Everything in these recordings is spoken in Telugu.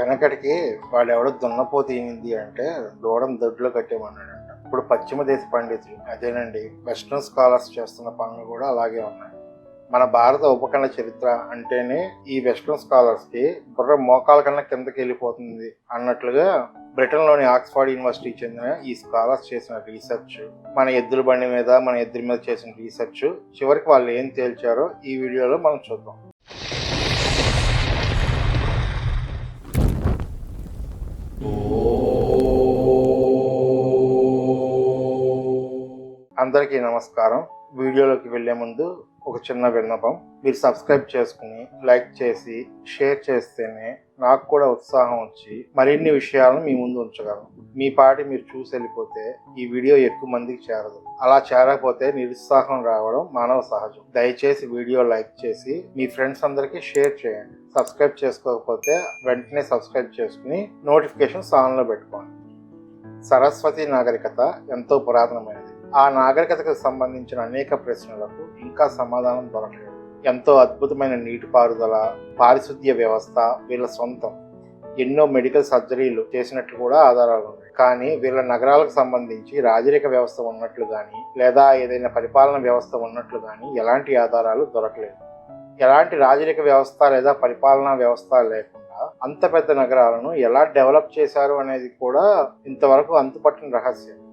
వెనకటికి వాడు ఎవడో దున్నపోతు అంటే దూడం దొడ్లో అంట ఇప్పుడు పశ్చిమ దేశ పండితులు అదేనండి వెస్ట్రన్ స్కాలర్స్ చేస్తున్న పనులు కూడా అలాగే ఉన్నాయి. మన భారత ఉపఖండ చరిత్ర అంటేనే ఈ వెస్ట్రన్ స్కాలర్స్కి బుర్ర మోకాల కన్నా కిందకి వెళ్ళిపోతుంది అన్నట్లుగా బ్రిటన్లోని ఆక్స్ఫర్డ్ యూనివర్సిటీకి చెందిన ఈ స్కాలర్స్ చేసిన రీసెర్చ్ మన ఎద్దుల బండి మీద మన ఎద్దుల మీద చేసిన రీసెర్చ్ చివరికి వాళ్ళు ఏం తేల్చారో ఈ వీడియోలో మనం చూద్దాం. అందరికీ నమస్కారం. వీడియోలోకి వెళ్ళే ముందు ఒక చిన్న విన్నపం. మీరు సబ్స్క్రైబ్ చేసుకుని లైక్ చేసి షేర్ చేస్తేనే నాకు కూడా ఉత్సాహం వచ్చి మరిన్ని విషయాలను మీ ముందు ఉంచగలను. మీ పాటి మీరు చూసి వెళ్ళిపోతే ఈ వీడియో ఎక్కువ మందికి చేరదు. అలా చేరకపోతే నిరుత్సాహం రావడం మానవ సహజం. దయచేసి వీడియో లైక్ చేసి మీ ఫ్రెండ్స్ అందరికీ షేర్ చేయండి. సబ్స్క్రైబ్ చేసుకోకపోతే వెంటనే సబ్స్క్రైబ్ చేసుకుని నోటిఫికేషన్స్ ఆన్లో పెట్టుకోండి. సరస్వతి నాగరికత ఎంతో పురాతనమైనది. ఆ నాగరికతకు సంబంధించిన అనేక ప్రశ్నలకు ఇంకా సమాధానం దొరకలేదు. ఎంతో అద్భుతమైన నీటిపారుదల పారిశుద్ధ్య వ్యవస్థ వీళ్ళ సొంతం. ఎన్నో మెడికల్ సర్జరీలు చేసినట్లు కూడా ఆధారాలు ఉన్నాయి. కానీ వీళ్ళ నగరాలకు సంబంధించి రాజరిక వ్యవస్థ ఉన్నట్లు కానీ లేదా ఏదైనా పరిపాలన వ్యవస్థ ఉన్నట్లు కానీ ఎలాంటి ఆధారాలు దొరకలేదు. ఎలాంటి రాజరిక వ్యవస్థ లేదా పరిపాలనా వ్యవస్థ లేకుండా అంత పెద్ద నగరాలను ఎలా డెవలప్ చేశారు అనేది కూడా ఇంతవరకు అంతుపట్టిన రహస్యం.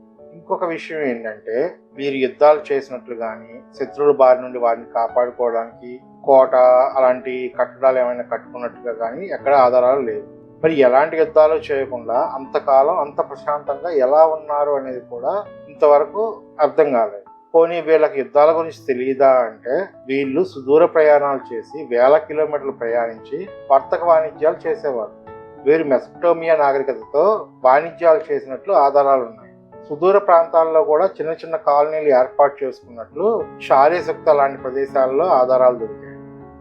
ఇంకొక విషయం ఏంటంటే వీరు యుద్ధాలు చేసినట్లు కానీ శత్రువుల బారి నుండి వారిని కాపాడుకోవడానికి కోట అలాంటి కట్టడాలు ఏమైనా కట్టుకున్నట్టుగా కానీ ఎక్కడ ఆధారాలు లేవు. మరి ఎలాంటి యుద్ధాలు చేయకుండా అంతకాలం అంత ప్రశాంతంగా ఎలా ఉన్నారు అనేది కూడా ఇంతవరకు అర్థం కాలేదు. పోనీ వీళ్ళకి యుద్ధాల గురించి తెలియదా అంటే వీళ్ళు సుదూర ప్రయాణాలు చేసి వేల కిలోమీటర్లు ప్రయాణించి వర్తక వాణిజ్యాలు చేసేవారు. వీరు మెస్టోమియా నాగరికతతో వాణిజ్యాలు చేసినట్లు ఆధారాలు ఉన్నాయి. సుదూర ప్రాంతాల్లో కూడా చిన్న చిన్న కాలనీలు ఏర్పాటు చేసుకున్నట్లు షారీసక్త లాంటి ప్రదేశాల్లో ఆధారాలు దొరికాయి.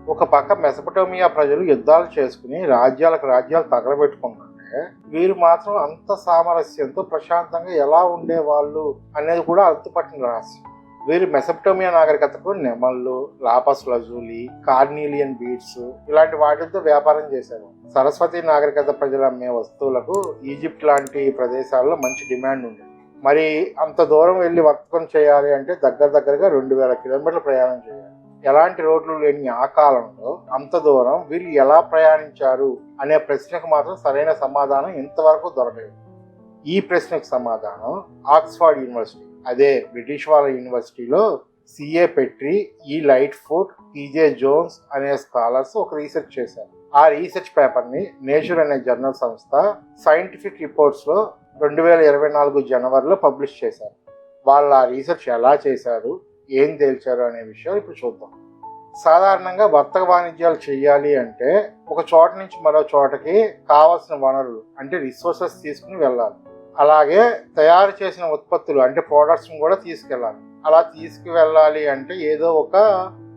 ఒక పక్క మెసపటోమియా ప్రజలు యుద్ధాలు చేసుకుని రాజ్యాలకు రాజ్యాలు తగలబెట్టుకుంటుంటే వీరు మాత్రం అంత సామరస్యంతో ప్రశాంతంగా ఎలా ఉండేవాళ్ళు అనేది కూడా అర్థపట్టిన రహస్యం. వీరు మెసపటోమియా నాగరికతకు నెమళ్ళు లాపస్ లజూలి కార్నీలియన్ బీడ్స్ ఇలాంటి వాటితో వ్యాపారం చేశారు సరస్వతి నాగరికత ప్రజలు అమ్మే వస్తువులకు ఈజిప్ట్ లాంటి ప్రదేశాల్లో మంచి డిమాండ్ ఉంది మరి అంత దూరం వెళ్ళి వర్తకం చేయాలి అంటే దగ్గర దగ్గరగా రెండు వేల కిలోమీటర్లు ప్రయాణం చేయాలి. ఎలాంటి రోడ్లు లేని ఆ కాలంలో అంత దూరం వీళ్ళు ఎలా ప్రయాణించారు అనే ప్రశ్నకు మాత్రం సరైన సమాధానం ఇంతవరకు దొరకలేదు. ఈ ప్రశ్నకు సమాధానం ఆక్స్ఫర్డ్ యూనివర్సిటీ. అదే బ్రిటిష్ వాళ్ళ యూనివర్సిటీలో C A Petrie E Lightfoot T J Jones అనే స్కాలర్స్ ఒక రీసెర్చ్ చేశారు. ఆ రీసెర్చ్ పేపర్ని నేచర్ అనే జర్నల్ సంస్థ సైంటిఫిక్ రిపోర్ట్స్లో రెండు వేల ఇరవై నాలుగు జనవరిలో పబ్లిష్ చేశారు. వాళ్ళ రీసెర్చ్ ఎలా చేశారు ఏం తేల్చారు అనే విషయాలు ఇప్పుడు చూద్దాం. సాధారణంగా వర్తక వాణిజ్యాలు చేయాలి అంటే ఒక చోట నుంచి మరో చోటకి కావాల్సిన వనరులు అంటే రిసోర్సెస్ తీసుకుని వెళ్ళాలి. అలాగే తయారు చేసిన ఉత్పత్తులు అంటే ప్రోడక్ట్స్ని కూడా తీసుకెళ్ళాలి. అలా తీసుకువెళ్ళాలి అంటే ఏదో ఒక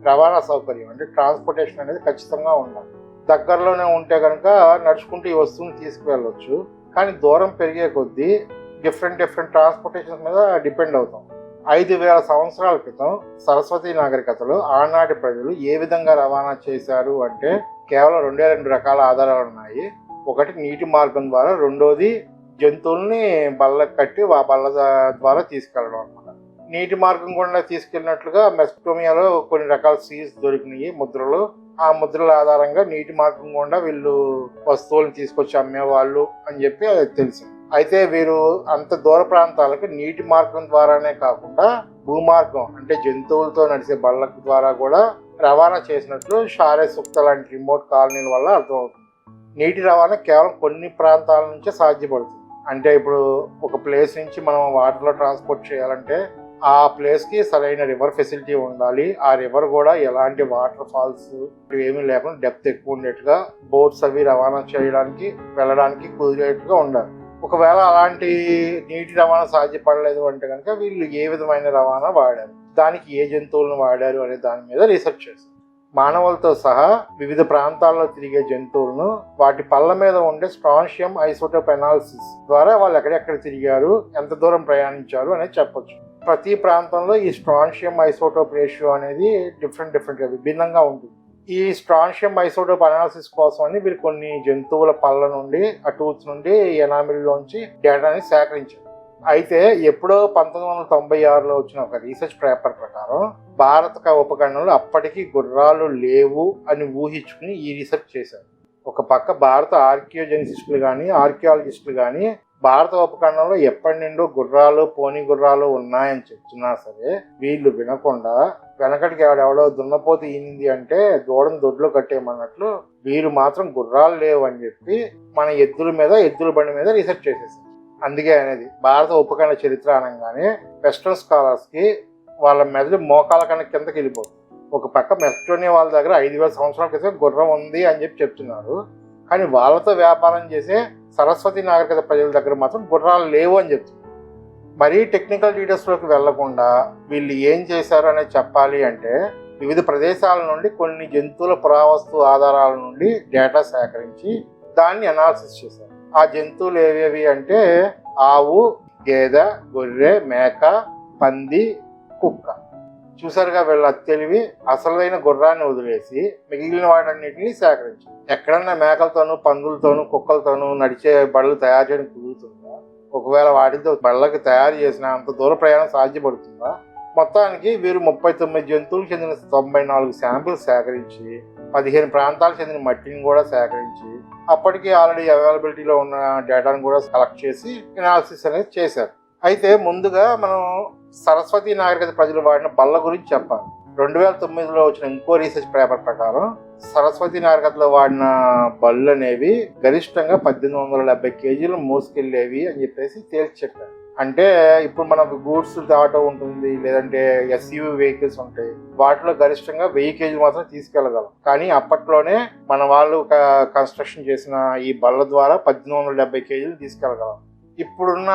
రవాణా సౌకర్యం అంటే ట్రాన్స్పోర్టేషన్ అనేది ఖచ్చితంగా ఉండాలి. దగ్గరలోనే ఉంటే కనుక నడుచుకుంటూ ఈ వస్తువుని తీసుకువెళ్ళొచ్చు. కానీ దూరం పెరిగే కొద్దీ డిఫరెంట్ డిఫరెంట్ ట్రాన్స్పోర్టేషన్ మీద డిపెండ్ అవుతాం. ఐదు వేల సంవత్సరాల క్రితం సరస్వతి నాగరికతలో ఆనాటి ప్రజలు ఏ విధంగా రవాణా చేశారు అంటే కేవలం రెండే రెండు రకాల ఆధారాలు ఉన్నాయి. ఒకటి నీటి మార్గం ద్వారా రెండోది జంతువుల్ని బల్ల కట్టి ఆ బల్ల ద్వారా తీసుకెళ్ళడం అనమాట నీటి మార్గం గుండా తీసుకెళ్ళినట్లుగా మెస్టోమియాలో కొన్ని రకాల సీస్ దొరికినాయి ముద్రలు. ఆ ముద్రల ఆధారంగా నీటి మార్గం గుండా వీళ్ళు వస్తువులను తీసుకొచ్చి అమ్మేవాళ్ళు అని చెప్పి అది తెలిసింది అయితే వీరు అంత దూర ప్రాంతాలకు నీటి మార్గం ద్వారానే కాకుండా భూమార్గం అంటే జంతువులతో నడిచే బళ్ళ ద్వారా కూడా రవాణా చేసినట్లు షారే సుక్త లాంటి రిమోట్ కాలనీల వల్ల అర్థమవుతుంది. నీటి రవాణా కేవలం కొన్ని ప్రాంతాల నుంచే సాధ్యపడుతుంది. అంటే ఇప్పుడు ఒక ప్లేస్ నుంచి మనం వాటర్లో ట్రాన్స్పోర్ట్ చేయాలంటే ఆ ప్లేస్కి సరైన రివర్ ఫెసిలిటీ ఉండాలి. ఆ రివర్ కూడా ఎలాంటి వాటర్ ఫాల్స్ ఏమీ లేకుండా డెప్త్ ఎక్కువ ఉండేట్టుగా బోట్స్ అవి రవాణా చేయడానికి వెళ్ళడానికి కుదిరేట్టుగా ఉండాలి. ఒకవేళ అలాంటి నీటి రవాణా సాధ్యపడలేదు అంటే కనుక వీళ్ళు ఏ విధమైన రవాణా వాడారు? దానికి ఏ జంతువులను వాడారు అనే దాని మీద రీసెర్చ్ చేస్తారు మానవులతో సహా వివిధ ప్రాంతాల్లో తిరిగే జంతువులను వాటి పళ్ళ మీద ఉండే స్ట్రాన్షియం ఐసోటోప్ ఎనాలిసిస్ ద్వారా వాళ్ళు ఎక్కడెక్కడ తిరిగారు ఎంత దూరం ప్రయాణించారు అనేది చెప్పొచ్చు. ప్రతి ప్రాంతంలో ఈ స్ట్రాన్షియం ఐసోటోప్ రేషియో అనేది డిఫరెంట్ డిఫరెంట్గా భిన్నంగా ఉంటుంది. ఈ స్ట్రాన్షియం ఐసోటోప్ అనాలిసిస్ కోసం అని వీరు కొన్ని జంతువుల పళ్ళ నుండి ఆ నుండి ఎనామిల్లోంచి డేటాని సేకరించారు. అయితే ఎప్పుడో పంతొమ్మిది వందల తొంభై ఆరులో వచ్చిన ఒక రీసెర్చ్ పేపర్ ప్రకారం భారత ఉపఖండంలో అప్పటికి గుర్రాలు లేవు అని ఊహించుకుని ఈ రీసెర్చ్ చేశారు. ఒక పక్క భారత ఆర్కియోజెనిసిస్టులు కానీ ఆర్కియాలజిస్టులు కానీ భారత ఉపఖండంలో ఎప్పటి నుండో గుర్రాలు పోనీ గుర్రాలు ఉన్నాయని చెప్తున్నా సరే వీళ్ళు వినకుండా వెనకటికి ఎవడెవడో దున్నపోతు ఈనింది అంటే దూడను దొడ్లో కట్టేయమన్నట్లు వీరు మాత్రం గుర్రాలు లేవు అని చెప్పి మన ఎద్దుల మీద ఎద్దుల బండి మీద రీసెర్చ్ చేసేసారు అందుకే అనేది భారత ఉపఖండ చరిత్ర అనగానే వెస్ట్రన్ స్కాలర్స్కి వాళ్ళ మెదడు మోకాల కన్నా కిందకి వెళ్ళిపోతుంది. ఒక పక్క మెస్టోనియా వాళ్ళ దగ్గర ఐదు వేల సంవత్సరాల క్రితం గుర్రం ఉంది అని చెప్పి చెప్తున్నారు. కానీ వాళ్ళతో వ్యాపారం చేసే సరస్వతి నాగరికత ప్రజల దగ్గర మాత్రం గుర్రాలు లేవు అని చెప్తున్నారు మరీ టెక్నికల్ డీటెయిల్స్లోకి వెళ్ళకుండా వీళ్ళు ఏం చేశారు అనేది చెప్పాలి అంటే వివిధ ప్రదేశాల నుండి కొన్ని జంతువుల పురావస్తు ఆధారాల నుండి డేటా సేకరించి దాన్ని అనాలిసిస్ చేశారు. ఆ జంతువులు ఏవేవి అంటే ఆవు గేదె గొర్రె మేక పంది కుక్క. చూసారుగా వీళ్ళ తెలివి అసలైన గుర్రాన్ని వదిలేసి మిగిలిన వాటన్నిటిని సేకరించారు. ఎక్కడన్నా మేకలతోనూ పందులతోనూ కుక్కలతోనూ నడిచే బళ్ళు తయారు చేయడం కుదురుతుందా? ఒకవేళ వాటితో బళ్ళకి తయారు చేసిన అంత దూర ప్రయాణం సాధ్యపడుతుందా? మొత్తానికి వీరు ముప్పై తొమ్మిది జంతువులకు చెందిన తొంభై నాలుగు శాంపిల్స్ సేకరించి పదిహేను ప్రాంతాలకు చెందిన మట్టిని కూడా సేకరించి అప్పటికే ఆల్రెడీ అవైలబిలిటీలో ఉన్న డేటాను కూడా కలెక్ట్ చేసి ఎనాలిసిస్ అనేది చేశారు. అయితే ముందుగా మనం సరస్వతి నాగరికత ప్రజలు వాడిన బల్ల గురించి చెప్పాలి. రెండు వేల తొమ్మిదిలో వచ్చిన ఇంకో రీసెర్చ్ పేపర్ ప్రకారం సరస్వతి నాగరికతలో వాడిన బళ్ళు అనేవి గరిష్టంగా పద్దెనిమిది వందల డెబ్బై కేజీలు మోసుకెళ్ళేవి అని చెప్పేసి తేల్చి చెప్పారు. అంటే ఇప్పుడు మనకు గూడ్స్ ఆటో ఉంటుంది లేదంటే ఎస్యూవి వెహికల్స్ ఉంటాయి. వాటిలో గరిష్టంగా వెయ్యి కేజీలు మాత్రం తీసుకెళ్ళగలం. కానీ అప్పట్లోనే మన వాళ్ళు కన్స్ట్రక్షన్ చేసిన ఈ బళ్ళ ద్వారా పద్దెనిమిది వందల డెబ్బై కేజీలు తీసుకెళ్ళగలం ఇప్పుడున్న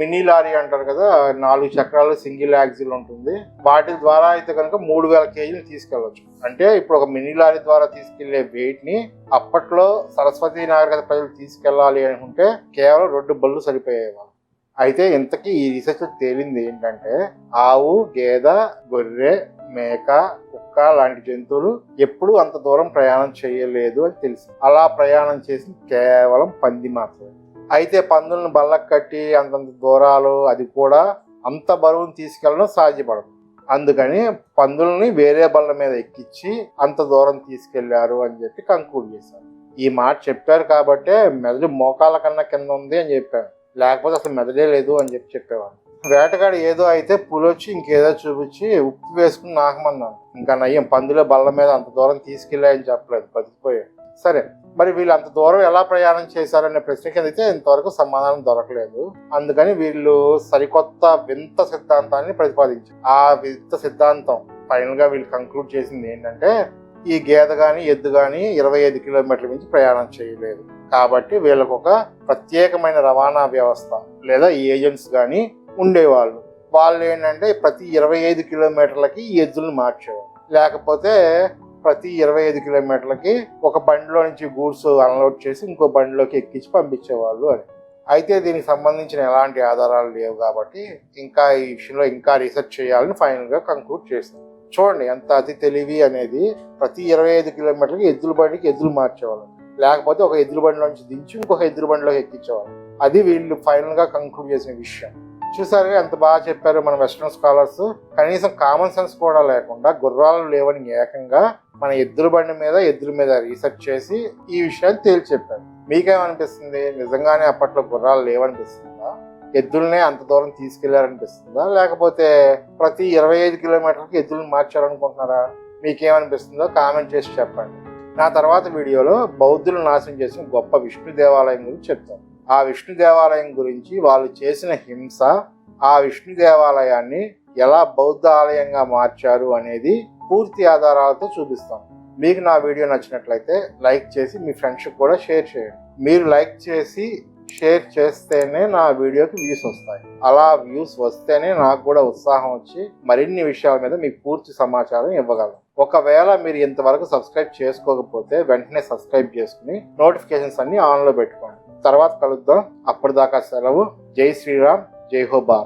మినీ లారీ అంటారు కదా నాలుగు చక్రాలు సింగిల్ యాక్సిల్ ఉంటుంది. వాటి ద్వారా అయితే కనుక మూడు వేల కేజీలు తీసుకెళ్ళచ్చు. అంటే ఇప్పుడు ఒక మినీ లారీ ద్వారా తీసుకెళ్ళే వెయిట్ని అప్పట్లో సరస్వతి నాగరికత ప్రజలు తీసుకెళ్ళాలి అనుకుంటే కేవలం రెండు బళ్ళు సరిపోయేవాళ్ళు. అయితే ఇంతకీ ఈ రీసెర్చ్ తేలింది ఏంటంటే ఆవు గేదె గొర్రె మేక కుక్క లాంటి జంతువులు ఎప్పుడూ అంత దూరం ప్రయాణం చేయలేదు అని తెలుసు అలా ప్రయాణం చేసింది కేవలం పంది మాత్రమే. అయితే పందులను బల్లకు కట్టి అంతంత దూరాలు అది కూడా అంత బరువును తీసుకెళ్ళడం సాధ్యపడదు. అందుకని పందుల్ని వేరే బల్ల మీద ఎక్కించి అంత దూరం తీసుకెళ్ళారు అని చెప్పి కంక్లూడ్ చేశారు. ఈ మాట చెప్పారు కాబట్టే మెదడు మోకాల కన్నా కింద ఉంది అని చెప్పాను లేకపోతే అసలు మెదడే లేదు అని చెప్పి చెప్పేవాడు వేటగాడు ఏదో అయితే పులొచ్చి ఇంకేదో చూపించి ఉప్పు వేసుకుని నాకమన్నాను ఇంకా నయ్యం పందులే బల్ల మీద అంత దూరం తీసుకెళ్ళాయని చెప్పలేదు బతికిపోయాడు. సరే మరి వీళ్ళు అంత దూరం ఎలా ప్రయాణం చేశారనే ప్రశ్నకి అయితే ఇంతవరకు సమాధానం దొరకలేదు. అందుకని వీళ్ళు సరికొత్త వింత సిద్ధాంతాన్ని ప్రతిపాదించారు. ఆ వింత సిద్ధాంతం ఫైనల్గా వీళ్ళు కంక్లూడ్ చేసింది ఏంటంటే ఈ గేదె గాని ఎద్దు గాని ఇరవై ఐదు కిలోమీటర్ల నుంచి ప్రయాణం చేయలేదు. కాబట్టి వీళ్ళకు ఒక ప్రత్యేకమైన రవాణా వ్యవస్థ లేదా ఏజెంట్స్ కానీ ఉండేవాళ్ళు. వాళ్ళు ఏంటంటే ప్రతి ఇరవై ఐదు కిలోమీటర్లకి ఈ ఎద్దులను మార్చేవారు. లేకపోతే ప్రతి ఇరవై ఐదు కిలోమీటర్లకి ఒక బండిలో నుంచి గూడ్స్ అన్లోడ్ చేసి ఇంకో బండిలోకి ఎక్కించి పంపించేవాళ్ళు అని. అయితే దీనికి సంబంధించిన ఎలాంటి ఆధారాలు లేవు కాబట్టి ఇంకా ఈ విషయంలో ఇంకా రీసెర్చ్ చేయాలని ఫైనల్గా కంక్లూడ్ చేసింది చూడండి ఎంత అతి తెలివి అనేది ప్రతి ఇరవై ఐదు కిలోమీటర్లకి ఎద్దుల బండికి ఎద్దులు మార్చేవాళ్ళు. లేకపోతే ఒక ఎద్దుల బండిలో నుంచి దించి ఇంకొక ఎద్దుల బండిలోకి ఎక్కించేవాళ్ళు. అది వీళ్ళు ఫైనల్గా కంక్లూడ్ చేసిన విషయం. చూసారు ఎంత బాగా చెప్పారు మన వెస్ట్రన్ స్కాలర్స్. కనీసం కామన్ సెన్స్ కూడా లేకుండా గుర్రాలు లేవని ఏకంగా మన ఎద్దుల బండి మీద ఎద్దుల మీద రీసెర్చ్ చేసి ఈ విషయాన్ని తేల్చి చెప్పారు మీకేమనిపిస్తుంది? నిజంగానే అప్పట్లో గుర్రాలు లేవనిపిస్తుందా? ఎద్దులనే అంత దూరం తీసుకెళ్ళారనిపిస్తుందా? లేకపోతే ప్రతి ఇరవై ఐదు కిలోమీటర్లకి ఎద్దులను మార్చారనుకుంటున్నారా? మీకేమనిపిస్తుందో కామెంట్ చేసి చెప్పండి. నా తర్వాత వీడియోలో బౌద్ధులు నాశనం చేసిన గొప్ప విష్ణు దేవాలయం గురించి చెప్తాను ఆ విష్ణు దేవాలయం గురించి వాళ్ళు చేసిన హింస ఆ విష్ణు దేవాలయాన్ని ఎలా బౌద్ధ ఆలయంగా మార్చారు అనేది పూర్తి ఆధారాలతో చూపిస్తాం. మీకు నా వీడియో నచ్చినట్లయితే లైక్ చేసి మీ ఫ్రెండ్స్కి కూడా షేర్ చేయండి. మీరు లైక్ చేసి షేర్ చేస్తేనే నా వీడియోకి వ్యూస్ వస్తాయి. అలా వ్యూస్ వస్తేనే నాకు కూడా ఉత్సాహం వచ్చి మరిన్ని విషయాల మీద మీకు పూర్తి సమాచారం ఇవ్వగలను. ఒకవేళ మీరు ఇంతవరకు సబ్స్క్రైబ్ చేసుకోకపోతే వెంటనే సబ్స్క్రైబ్ చేసుకుని నోటిఫికేషన్స్ అన్ని ఆన్లో పెట్టుకోండి. తర్వాత కలుద్దాం. అప్పటిదాకా సెలవు. జై శ్రీరామ్. జై హో భారత్.